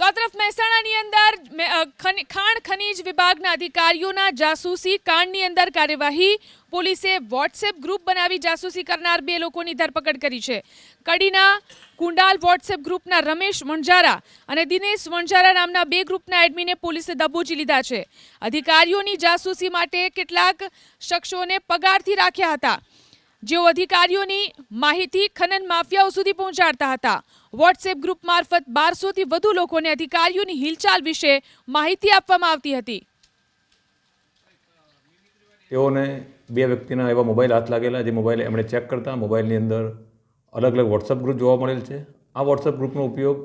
તો આ તરફ મહેસાણાની અંદર ખાણ ખનીજ વિભાગના અધિકારીઓના જાસૂસી, કાંડની અંદર કાર્યવાહી, પોલીસે વોટ્સએપ ગ્રુપ બનાવી જાસૂસી કરનાર બે લોકોની ધરપકડ કરી છે. કડીના, કુંડાલ વોટ્સએપ ગ્રુપના રમેશ વણઝારા અને દિનેશ વણઝારા નામના બે ગ્રુપના એડમિને પોલીસે દબોચી લીધા છે. અધિકારીઓની જાસૂસી માટે કેટલાક શખ્સોને પગારથી રાખ્યા હતા. જેઓ અધિકારીઓની માહિતી ખનન માફિયાઓ સુધી પહોંચાડતા હતા. વોટ્સએપ ગ્રુપ મારફત બારસોથી વધુ લોકોને અધિકારીઓની હિલચાલ વિશે માહિતી આપવામાં આવતી હતી. તેઓને બે વ્યક્તિના એવા મોબાઈલ હાથ લાગેલા જે મોબાઈલ એમણે ચેક કરતા. મોબાઈલની અંદર અલગ અલગ વોટ્સઅપ ગ્રુપ જોવા મળેલ છે. આ વોટ્સઅપ ગ્રુપનો ઉપયોગ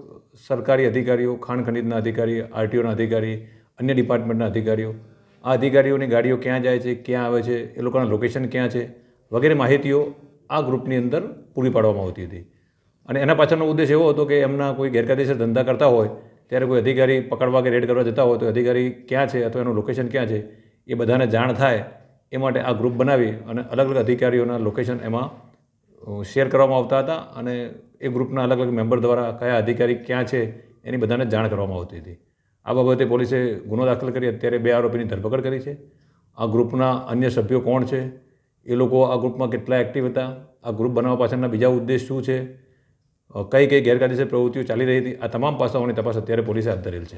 સરકારી અધિકારીઓ, ખાણ ખનીજના અધિકારી, આરટીઓના અધિકારી, અન્ય ડિપાર્ટમેન્ટના અધિકારીઓ, આ અધિકારીઓની ગાડીઓ ક્યાં જાય છે, ક્યાં આવે છે, એ લોકોના લોકેશન ક્યાં છે વગેરે માહિતીઓ આ ગ્રુપની અંદર પૂરી પાડવામાં આવતી હતી. અને એના પાછળનો ઉદ્દેશ એવો હતો કે એમના કોઈ ગેરકાયદેસર ધંધા કરતા હોય, ત્યારે કોઈ અધિકારી પકડવા કે રેડ કરવા જતા હોય, તો અધિકારી ક્યાં છે અથવા એનું લોકેશન ક્યાં છે, એ બધાને જાણ થાય, એ માટે આ ગ્રુપ બનાવી અને અલગ અલગ અધિકારીઓના લોકેશન એમાં શેર કરવામાં આવતા હતા અને એ ગ્રુપના અલગ અલગ મેમ્બર દ્વારા કયા અધિકારી ક્યાં છે, એની બધાને જાણ કરવામાં આવતી હતી. આ બાબતે પોલીસે ગુનો દાખલ કરી, અત્યારે બે આરોપીની ધરપકડ કરી છે. આ ગ્રુપના અન્ય સભ્યો કોણ છે એ લોકો આ ગ્રુપમાં કેટલા એક્ટિવ હતા. આ ગ્રુપ બનાવવા પાછળના બીજા ઉદ્દેશ શું છે? કઈ કઈ ગેરકાયદેસર પ્રવૃત્તિઓ ચાલી રહી હતી? આ તમામ પાસાઓની તપાસ અત્યારે પોલીસે હાથ ધરેલ છે.